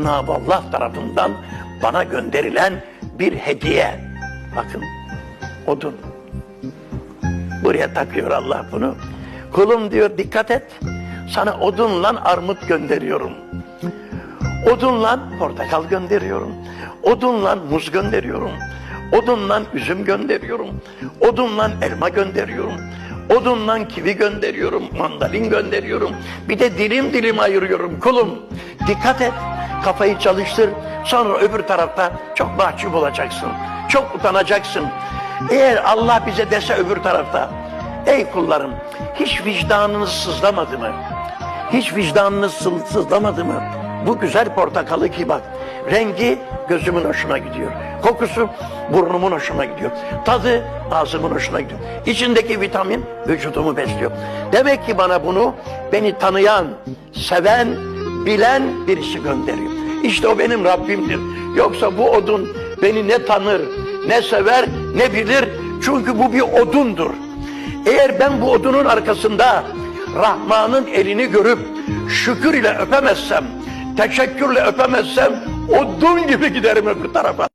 Cenab-ı Allah tarafından bana gönderilen bir hediye. Bakın odun. Buraya takıyor Allah bunu. Kulum diyor dikkat et. Sana odunla armut gönderiyorum. Odunla portakal gönderiyorum. Odunla muz gönderiyorum. Odunla üzüm gönderiyorum. Odunla elma gönderiyorum. Odunla kivi gönderiyorum. Mandalin gönderiyorum. Bir de dilim dilim ayırıyorum. Kulum dikkat et. Kafayı çalıştır. Sonra öbür tarafta çok mahcup olacaksın. Çok utanacaksın. Eğer Allah bize dese öbür tarafta Ey kullarım hiç vicdanınız sızlamadı mı? Hiç vicdanınız sız- sızlamadı mı? Bu güzel portakalı ki bak rengi gözümün hoşuna gidiyor. Kokusu burnumun hoşuna gidiyor. Tadı ağzımın hoşuna gidiyor. İçindeki vitamin vücudumu besliyor. Demek ki bana bunu beni tanıyan, seven, bilen birisi gönderiyor. İşte o benim Rabbimdir. Yoksa bu odun beni ne tanır, ne sever, ne bilir. Çünkü bu bir odundur. Eğer ben bu odunun arkasında Rahman'ın elini görüp şükür ile öpemezsem, teşekkürle öpemezsem odun gibi giderim öbür tarafa.